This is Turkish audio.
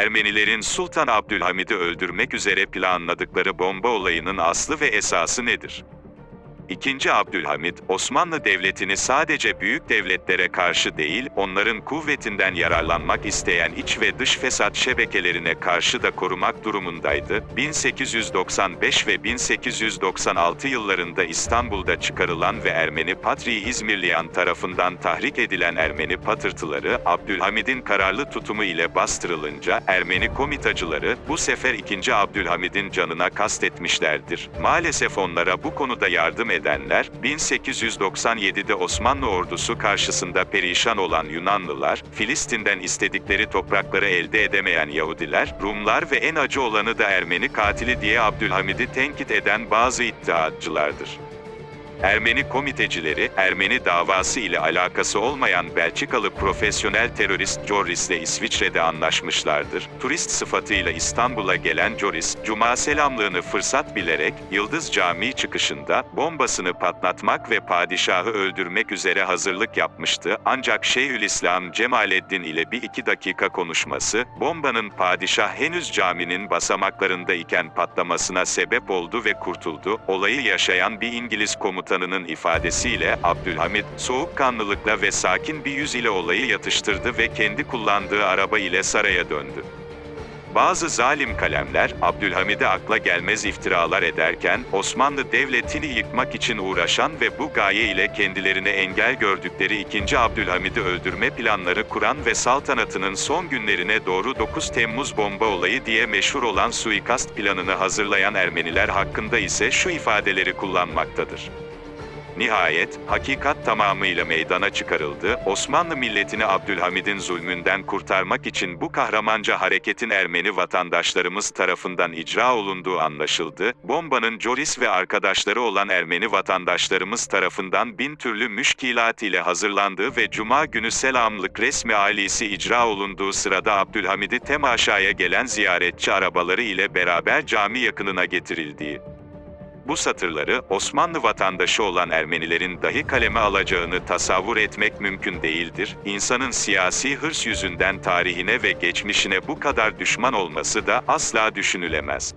Ermenilerin Sultan Abdülhamid'i öldürmek üzere planladıkları bomba olayının aslı ve esası nedir? İkinci Abdülhamid, Osmanlı Devleti'ni sadece büyük devletlere karşı değil, onların kuvvetinden yararlanmak isteyen iç ve dış fesat şebekelerine karşı da korumak durumundaydı. 1895 ve 1896 yıllarında İstanbul'da çıkarılan ve Ermeni Patriği İzmirliyan tarafından tahrik edilen Ermeni patırtıları, Abdülhamid'in kararlı tutumu ile bastırılınca, Ermeni komitacıları, bu sefer 2. Abdülhamid'in canına kastetmişlerdir. Maalesef onlara bu konuda yardım edenler, 1897'de Osmanlı ordusu karşısında perişan olan Yunanlılar, Filistin'den istedikleri toprakları elde edemeyen Yahudiler, Rumlar ve en acı olanı da Ermeni katili diye Abdülhamid'i tenkit eden bazı iddiatçılardır. Ermeni komitecileri, Ermeni davası ile alakası olmayan Belçikalı profesyonel terörist Joris ile İsviçre'de anlaşmışlardır. Turist sıfatıyla İstanbul'a gelen Joris, Cuma selamlığını fırsat bilerek, Yıldız Camii çıkışında, bombasını patlatmak ve padişahı öldürmek üzere hazırlık yapmıştı. Ancak Şeyhülislam Cemaleddin ile bir iki dakika konuşması, bombanın padişah henüz caminin basamaklarında iken patlamasına sebep oldu ve kurtuldu. Olayı yaşayan bir İngiliz komutanının ifadesiyle Abdülhamid, soğukkanlılıkla ve sakin bir yüz ile olayı yatıştırdı ve kendi kullandığı araba ile saraya döndü. Bazı zalim kalemler, Abdülhamid'e akla gelmez iftiralar ederken, Osmanlı Devleti'ni yıkmak için uğraşan ve bu gaye ile kendilerine engel gördükleri 2. Abdülhamid'i öldürme planları kuran ve saltanatının son günlerine doğru 9 Temmuz bomba olayı diye meşhur olan suikast planını hazırlayan Ermeniler hakkında ise şu ifadeleri kullanmaktadır. Nihayet, hakikat tamamıyla meydana çıkarıldı. Osmanlı milletini Abdülhamid'in zulmünden kurtarmak için bu kahramanca hareketin Ermeni vatandaşlarımız tarafından icra olunduğu anlaşıldı. Bombanın Joris ve arkadaşları olan Ermeni vatandaşlarımız tarafından bin türlü müşkilat ile hazırlandığı ve Cuma günü selamlık resmi ailesi icra olunduğu sırada Abdülhamid'i temaşaya gelen ziyaretçi arabaları ile beraber cami yakınına getirildiği. Bu satırları, Osmanlı vatandaşı olan Ermenilerin dahi kaleme alacağını tasavvur etmek mümkün değildir. İnsanın siyasi hırs yüzünden tarihine ve geçmişine bu kadar düşman olması da asla düşünülemez.